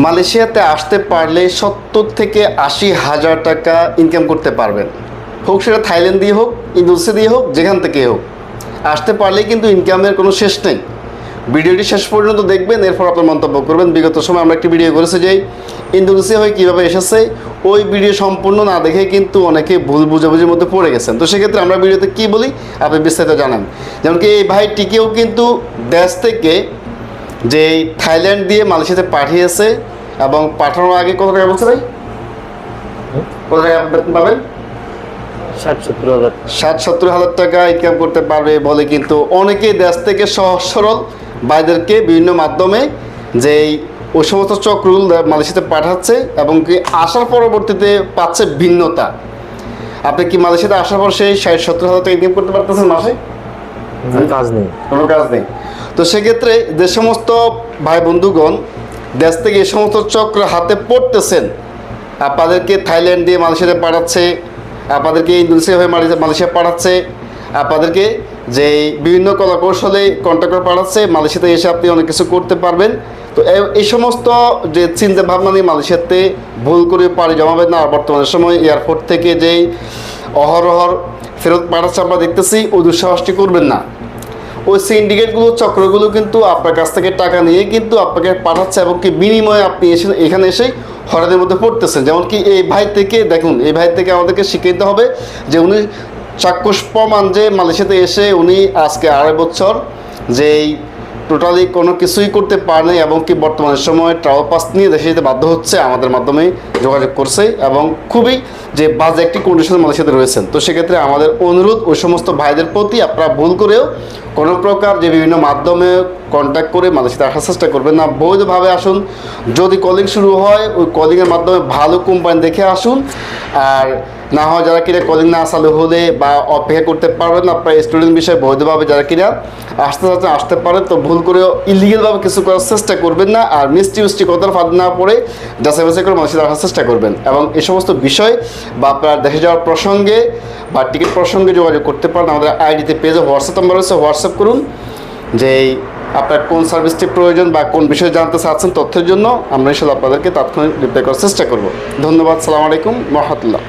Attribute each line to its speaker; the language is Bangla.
Speaker 1: মালয়েশিয়াতে আসতে পারলে সত্তর থেকে আশি হাজার টাকা ইনকাম করতে পারবেন। হোক সেটা থাইল্যান্ড দিয়ে হোক, ইন্দোনেশিয়া দিয়ে হোক, যেখান থেকে হোক। আসতে পারলেই কিন্তু ইনকামের কোনো শেষ নেই। ভিডিওটি শেষ পর্যন্ত দেখবেন, এরপর আপনার মন্তব্য করবেন। বিগত সময় আমরা একটি ভিডিও করেছি যে ইন্দোনেশিয়া হয়ে কীভাবে এসেছে, ওই ভিডিও সম্পূর্ণ না দেখে কিন্তু অনেকে ভুল বুঝাবুঝির মধ্যে পড়ে গেছেন। তো সেক্ষেত্রে আমরা ভিডিওতে কী বলি, আপনি বিস্তারিত জানান। যেমন কি এই ভাইটিকেও কিন্তু দেশ থেকে যে থাইল্যান্ড দিয়ে মালয়েশিয়াতে পাঠিয়েছে এবং পাঠানোর আগে কত টাকা বলছে ভাই? কত টাকা পাবেন?
Speaker 2: ষাট সত্তর হাজার
Speaker 1: টাকা ইনকাম করতে পারবে বলে কিন্তু অনেকেই দেশ থেকে সহজ সরল ভাইদেরকে বিভিন্ন মাধ্যমে যেই ওই সমস্ত চক্রগুলো মালয়েশিয়াতে পাঠাচ্ছে এবং কি আসার পরবর্তীতে পাচ্ছে ভিন্নতা। আপনি কি মালয়েশিয়াতে আসার পর সেই ষাট সত্তর হাজার টাকা ইনকাম করতে পারতেছেন মাসে?
Speaker 2: কাজ নেই।
Speaker 1: কোনো কাজ নেই। তো সেক্ষেত্রে যে সমস্ত ভাই বন্ধুগণ দেশ থেকে এই সমস্ত চক্র হাতে পড়তেছেন আপনাদেরকে থাইল্যান্ড দিয়ে মালয়েশিয়াতে পাঠাচ্ছে আপনাদেরকে ইন্দোনেশিয়া হয়ে মালয়েশিয়া পাঠাচ্ছে আপনাদেরকে যে বিভিন্ন কলা কৌশলে কন্ট্যাক্ট করে পাঠাচ্ছে মালয়েশিয়াতে এসে আপনি অনেক কিছু করতে পারবেন। তো এই সমস্ত যে চিন্তা ভাবনা নিয়ে মালয়েশিয়াতে ভুল করে পাড়ি জমাবেন না। আর বর্তমানের সময় এয়ারপোর্ট থেকে যেই অহরহর ফেরত পাঠাচ্ছে আমরা দেখতেছি ওই দুঃসাহসটি করবেন না। ওই সিন্ডিকেটগুলো চক্রগুলো কিন্তু আপনার কাছ থেকে টাকা নিয়ে কিন্তু আপনাকে পাঠাচ্ছে এবং কি বিনিময়ে আপনি এসে, এখানে এসে হরাদের মধ্যে পড়তেছেন। যেমন কি এই ভাই থেকে, দেখুন, এই ভাই থেকে আমাদেরকে শিখাইতে হবে যে উনি চাক্ষুষ প্রমাণ যে মালয়েশিয়াতে এসে উনি আজকে আড়াই বছর যেই টোটালি কোনো কিছুই করতে পারেনি এবং কি বর্তমানের সময় ট্রাভেল পাস নিয়ে দেশে যেতে বাধ্য হচ্ছে, আমাদের মাধ্যমে যোগাযোগ করছে এবং খুবই যে বাজে একটি কন্ডিশন মালয়েশিয়াতে রয়েছেন। তো সেক্ষেত্রে আমাদের অনুরোধ ওই সমস্ত ভাইদের প্রতি আপনারা ভুল করেও কোনো প্রকার যে বিভিন্ন মাধ্যমে কন্ট্যাক্ট করে মালয়েশিয়াতে আসার চেষ্টা করবেন না। বৈধভাবে আসুন। যদি কলিং শুরু হয়, ওই কলিংয়ের মাধ্যমে ভালো কোম্পানি দেখে আসুন। আর না হয় যারা কিনা কলিং না আসালে হলে বা অপেক্ষা করতে পারবেন আপনার স্টুডেন্ট বিষয়ে বৈধভাবে যারা কিনা আসতে চাচ্ছেন, আসতে পারেন। তো ভুল করেও ইলিগেলভাবে কিছু করার চেষ্টা করবেন না। আর মিষ্টি মিষ্টি কথার ফাঁদ না পড়ে যাচাই বাছাই করে মানুষের আসার চেষ্টা করবেন। এবং এই সমস্ত বিষয় বা আপনার দেশে যাওয়ার প্রসঙ্গে বা টিকিট প্রসঙ্গে যোগাযোগ করতে পারেন, আমাদের আইডিতে পেজে হোয়াটসঅ্যাপ নাম্বার রয়েছে হোয়াটসঅ্যাপ করুন যে আপনার কোন সার্ভিসটি প্রয়োজন বা কোন বিষয়ে জানতে চাচ্ছেন তথ্যের জন্য আমরা ইনশাল্লাহ আপনাদেরকে তাৎক্ষণিক রিপ্লাই করার চেষ্টা করব। ধন্যবাদ, সালাম আলাইকুম রহমতুল্লাহ